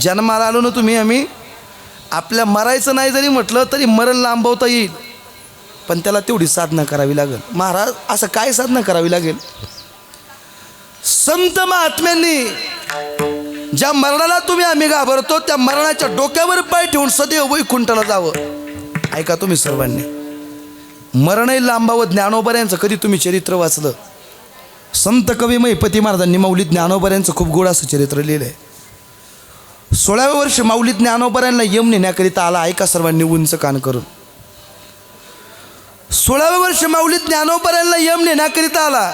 जन्माला आलो ना तुम्ही आम्ही आपल्या मरायचं नाही जरी म्हटलं तरी मरण लांबवता येईल. पण त्याला तेवढी साधना करावी लागेल. महाराज असं काय साधना करावी लागेल? संत महात्म्यांनी ज्या मरणाला तुम्ही आम्ही घाबरतो त्या मरणाच्या डोक्यावर पाय ठेवून सदैव वैकुंठाला जावं. ऐका तुम्ही सर्वांनी. मरणही लांबावं ज्ञानोबऱ्यांचं कधी तुम्ही चरित्र वाचलं? संत कवी महिपती महाराजांनी माऊली ज्ञानोबऱ्यांचं खूप गोड असं चरित्र लिहिलं आहे सोळाव्या वर्ष माऊली ज्ञानोपर्यांना यम नेण्याकरिता आला. ऐका सर्वांनी उंच कान करून. सोळाव्या वर्ष माऊली ज्ञानोपर्यांना यम नेण्याकरिता आला.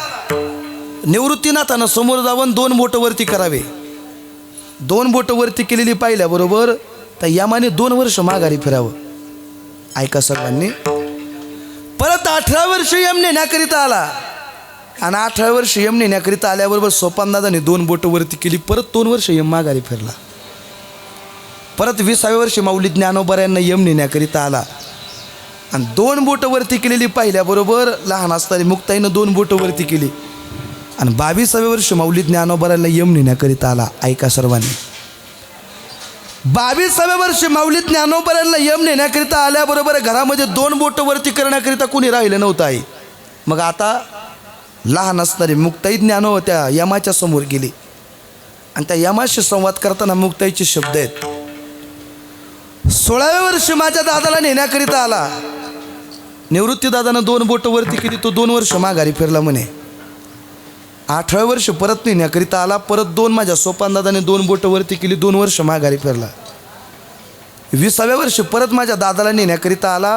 निवृत्तीनाथानं समोर जाऊन दोन बोटं वरती करावे. दोन बोटं वरती केलेली पाहिल्याबरोबर त्या यमाने दोन वर्ष माघारी फिरावं. ऐका सर्वांनी. परत अठरा वर्ष यम नेण्याकरिता आला. आणि अठरा वर्ष यम नेण्याकरिता आल्याबरोबर सोपानदादाने दोन बोटं वरती केली. परत दोन वर्ष यम माघारी फिरला. परत विसाव्या वर्षी माऊली ज्ञानोबऱ्यांना यम नेण्याकरिता आला. आणि दोन बोटं वरती केलेली पाहिल्याबरोबर लहान असताना मुक्ताईनं दोन बोटं वरती केली. आणि बावीसाव्या वर्षी माऊली ज्ञानोबऱ्यांना यम नेण्याकरिता आला. ऐका सर्वांनी. बावीसाव्या वर्षी माऊली ज्ञानोबऱ्यांना यम नेण्याकरिता आल्याबरोबर घरामध्ये दोन बोटं वरती करण्याकरिता कुणी राहिलं नव्हतं आई. मग आता लहान असणारी मुक्ताई ज्ञानो त्या यमाच्या समोर गेली. आणि त्या यमाशी संवाद करताना मुक्ताईचे शब्द आहेत. सोळाव्या वर्षी माझ्या दादाला नेण्याकरिता आला. निवृत्ती दादानं दोन बोट वरती केली तो दोन वर्ष माघारी फिरला म्हणे. आठव्या वर्ष परत नेण्याकरिता आला परत दोन माझ्या सोपानदादाने दोन बोट वरती केली दोन वर्ष माघारी फिरला. विसाव्या वर्षी परत माझ्या दादाला नेण्याकरिता आला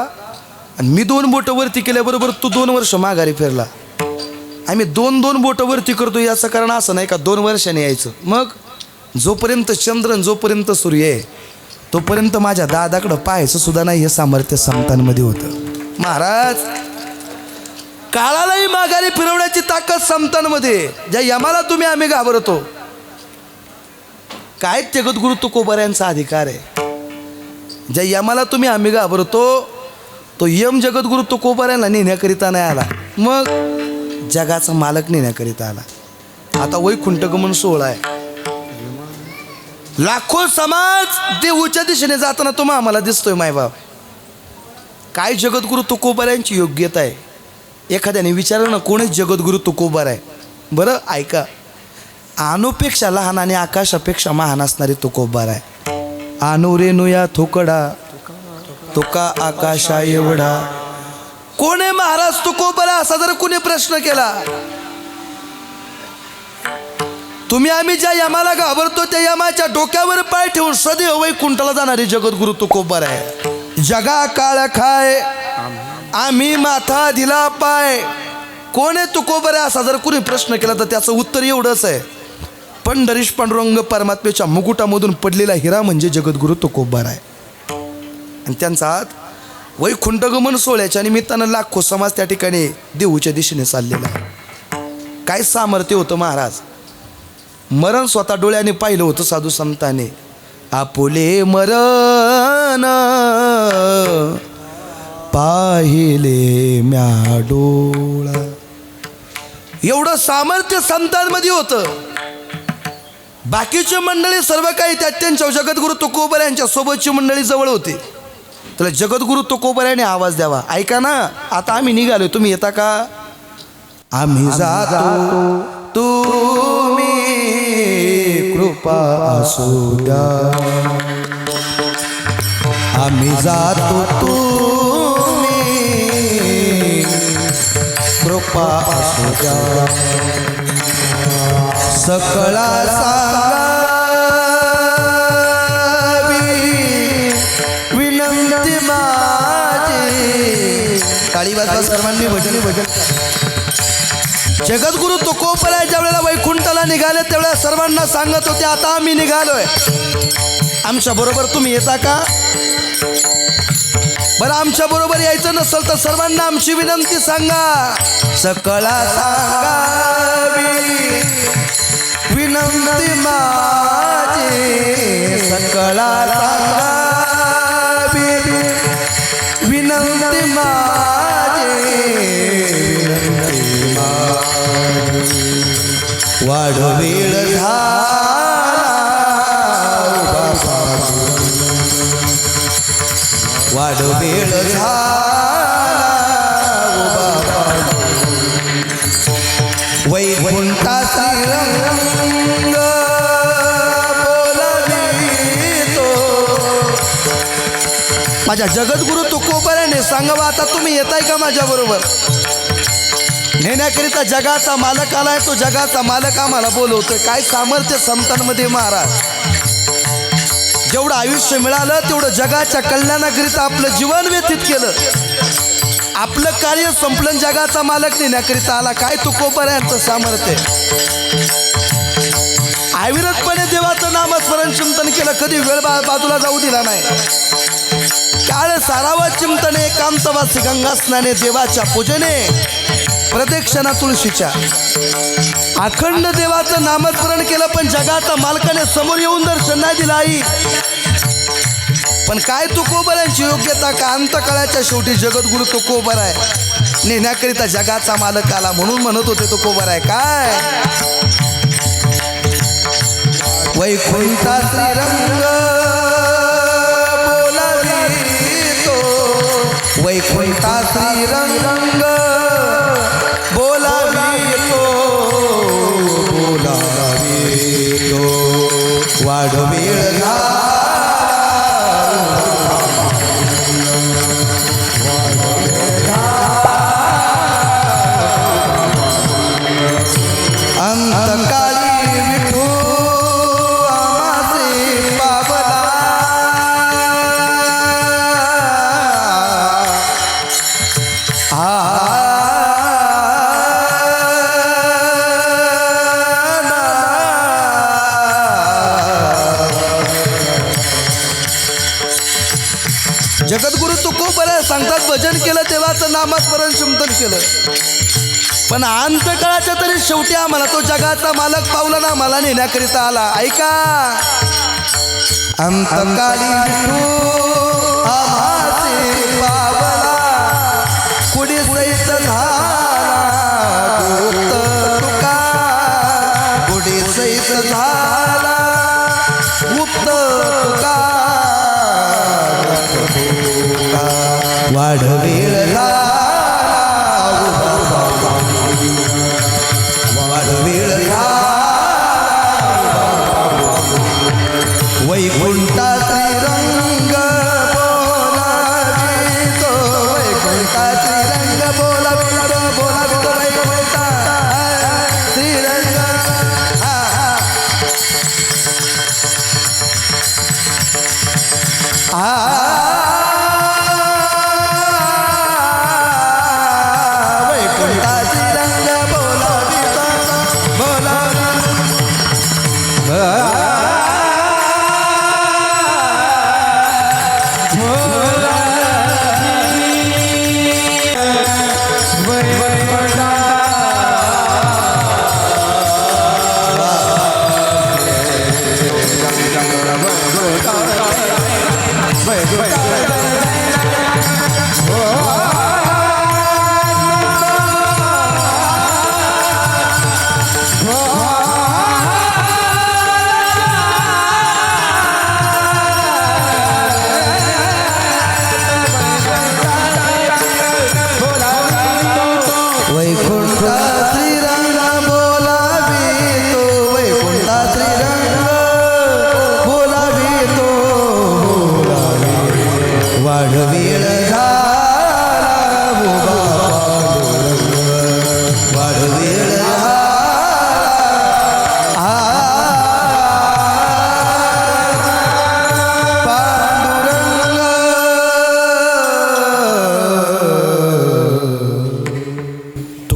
आणि मी दोन बोट वरती केल्याबरोबर तो दोन वर्ष माघारी फिरला. आम्ही दोन दोन बोट वरती करतो याचं कारण असं नाही का दोन वर्षाने यायचं. मग जोपर्यंत चंद्रन जोपर्यंत सूर्य आहे तोपर्यंत माझ्या दादाकडं पाहायचं सुद्धा नाही हे सामर्थ्य संतांमध्ये होतं. महाराज काळालाही माघारी फिरवण्याची ताकद संतांमध्ये ज्या यमाला तुम्ही आम्ही घाबरतो. काय जगद्गुरु तुकोबऱ्यांचा अधिकार आहे? ज्या यमाला तुम्ही आम्ही घाबरतो तो यम जगद्गुरु तुकोबऱ्यांना नेण्याकरिता नाही आला. मग जगाचा मालक नेण्याकरिता आला. आता वैकुंठगमन सोहळा आहे. लाखो समाज देऊच्या दिशेने जाताना तुम्हा आम्हाला दिसतोय मायबाप काय जगद्गुरु तुकोबऱ्यांची योग्यता आहे? एखाद्याने विचारलं ना कोणीच जगद्गुरु तुकोबर आहे? बरं ऐका. अनुपेक्षा लहान आणि आकाशापेक्षा महान असणारे तुकोबार आहे. आणू रेणूया थोकडा तुका आकाशा एवढा. कोणी महाराज तुकोबर? असा जर कोणी प्रश्न केला तुम्ही आम्ही ज्या यमाला घाबरतो त्या यमाच्या डोक्यावर पाय ठेवून सदैव वैकुंठाला जाणारी जगद्गुरु तुकोबर आहे. जगा काळ खाय आम्ही माथा दिला पाय. कोण आहे तुकोबर आहे? असा जर कुणी प्रश्न केला तर त्याचं उत्तर एवढंच आहे. पंढरीश पांडुरंग परमात्म्याच्या मुकुटामधून पडलेला हिरा म्हणजे जगद्गुरु तुकोबर आहे. आणि त्यांचा हात वैकुंठगमन सोहळ्याच्या निमित्तानं लाखो समाज त्या ठिकाणी देऊच्या दिशेने चाललेला आहे. काय सामर्थ्य होतं महाराज? मरण स्वतः डोळ्याने पाहिलं होतं साधू संतांनी. आपुले मरण पाहिले म्या डोळा. एवढं सामर्थ्य संतांमध्ये होतं. बाकीची मंडळी सर्व काही त्यात त्यांच्या जगद्गुरु तुकोबर यांच्या सोबतची मंडळी जवळ होती. तर जगद्गुरु तुकोबर याने आवाज द्यावा. ऐका ना आता आम्ही निघालो तुम्ही येता का? आम्ही जातो. तुम्ही कृपा असू द्या आम्ही जातो तुम्ही. कृपा असू द्या सकळा सांगावी. विनंती माझी. टाळी वाजवा सर्वांनी भजन भजन. जगद्गुरु तुकोपला ज्या वेळेला वैकुंठाला निघाले त्यावेळेला सर्वांना सांगत होते आता आम्ही निघालोय. आमच्या बरोबर तुम्ही येता का? बरं आमच्या बरोबर यायचं नसेल तर सर्वांना आमची विनंती सांगा. सकळा सांगावी. विनंती माझी सकळा वाढ वेळ वाढ वेळ वैकुंठाचा रंग माझ्या जगद्गुरु तुकोबऱ्याने सांगावा आता तुम्ही येताय का माझ्याबरोबर? नेण्याकरिता जगाचा मालक आलाय तो जगाचा मालक आम्हाला बोलवतोय. काय सामर्थ्य संतांमध्ये महाराज? जेवढं आयुष्य मिळालं तेवढं जगाच्या कल्याणाकरिता आपलं जीवन व्यतीत केलं. आपलं कार्य संपलं जगाचा मालक नेण्याकरिता आला. काय तुकोबर यांचं सामर्थ्य अविरतपणे देवाचं नामस्मरण चिंतन केलं. कधी वेळ बाजूला जाऊ दिला नाही. काळ सारावा चिंतने एकांतवासी गंगा स्नाने देवाच्या पूजने प्रदक्षिणा तुळशीच्या. अखंड देवाचं नामस्मरण केलं पण जगाचा मालकाने समोर येऊन दर्शन नाही दिला आई. पण काय तुकोबरांची योग्यता का? अंतकाळाच्या शेवटी जगद्गुरु तुकोबर आहे. नेण्याकरिता जगाचा मालक आला म्हणून म्हणत होते तुकोबर आहे. काय? वैकुंठा श्रीरंग बोलावितो वैकुंठा श्रीरंग सांगतात भजन केलं देवाचं नामस्मरण चिंतन केलं. पण अंतकाळाच्या तरी शेवटी आम्हाला तो जगाचा मालक पावला ना मला नेण्याकरिता आला. ऐका. अंतकाळी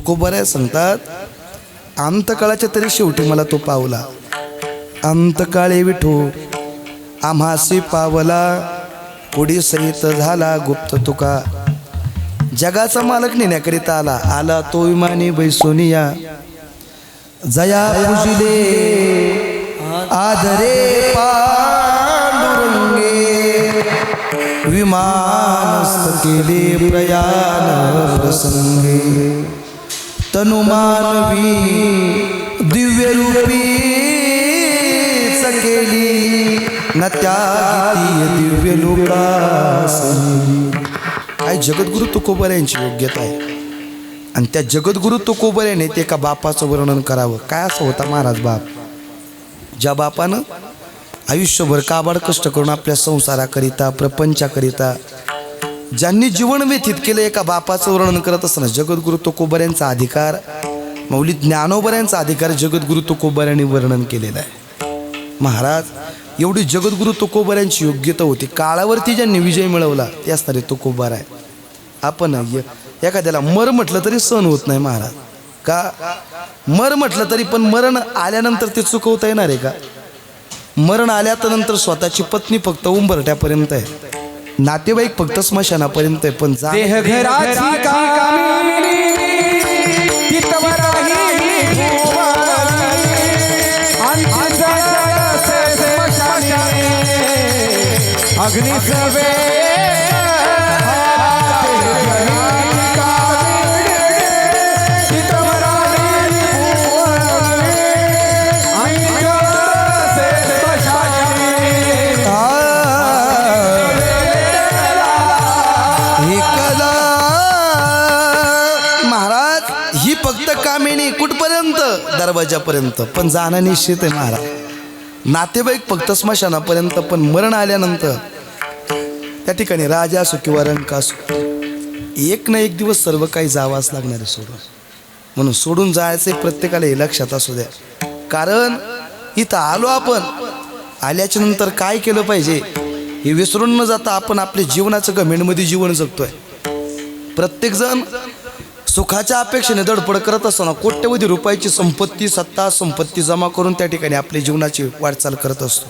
तुकोबऱ्या सांगतात. अंतकाळाच्या तरी शेवटी मला तो पावला. अंतकाळे विठू आम्हासी पावला. पुढी सहित झाला गुप्त तुका. जगाचा मालक नेण्याकरिता आला आला तो विमानी बैसोनिया. जया पूजिले आदरे पांडुरंगे. विमान केले प्रयाण प्रसंगे. तनुमानवी दिव्य रूपी न त्या दिव्य काय जगद्गुरु तुकोबर यांची योग्यता आहे. आणि त्या जगद्गुरु तुकोबर याने ते एका बापाचं वर्णन करावं. काय असं होता महाराज बाप? ज्या बापानं आयुष्यभर काबाड कष्ट करून आपल्या संसाराकरिता प्रपंचाकरिता ज्यांनी जीवन व्यतीत केलं एका बापाचं वर्णन करत असताना जगद्गुरु तुकोबर यांचा अधिकार मौली ज्ञानोबर यांचा अधिकार जगद्गुरु तुकोबर यांनी वर्णन केलेला आहे. महाराज एवढी जगद्गुरु तुकोबर यांची योग्यता होती. काळावरती ज्यांनी विजय मिळवला ते असणारे तुकोबर आहे. आपण एखाद्याला मर म्हटलं तरी सण होत नाही महाराज. का? मर म्हटलं तरी पण मरण आल्यानंतर ते चुकवता येणार आहे का? मरण आल्यानंतर स्वतःची पत्नी फक्त उंबरट्यापर्यंत आहे. नातेवाईक फक्त स्मशानापर्यंत आहे पण जा देह घराची कामिनी भुवनी. स्मशानी. अग्नीच नाही कुठपर्यंत? दरवाजापर्यंत. पण जाणं निश्चित आहे महाराज. नातेवाईक फक्त स्मशानापर्यंत पण मरण आल्यानंतर त्या ठिकाणी राजा असो किंवा रंक असो एक ना एक दिवस सर्व काही जावाच लागणार आहे सोडून. म्हणून सोडून जायचं प्रत्येकाला हे लक्षात असू द्या. कारण इथं आलो आपण आल्याच्यानंतर काय केलं पाहिजे हे विसरून न जाता आपण आपल्या जीवनाचं गमेंटमध्ये जीवन जगतोय. प्रत्येकजण सुखाच्या अपेक्षेने धडपड करत असताना कोट्यवधी रुपयाची संपत्ती सत्ता संपत्ती जमा करून त्या ठिकाणी आपल्या जीवनाची वाटचाल करत असतो.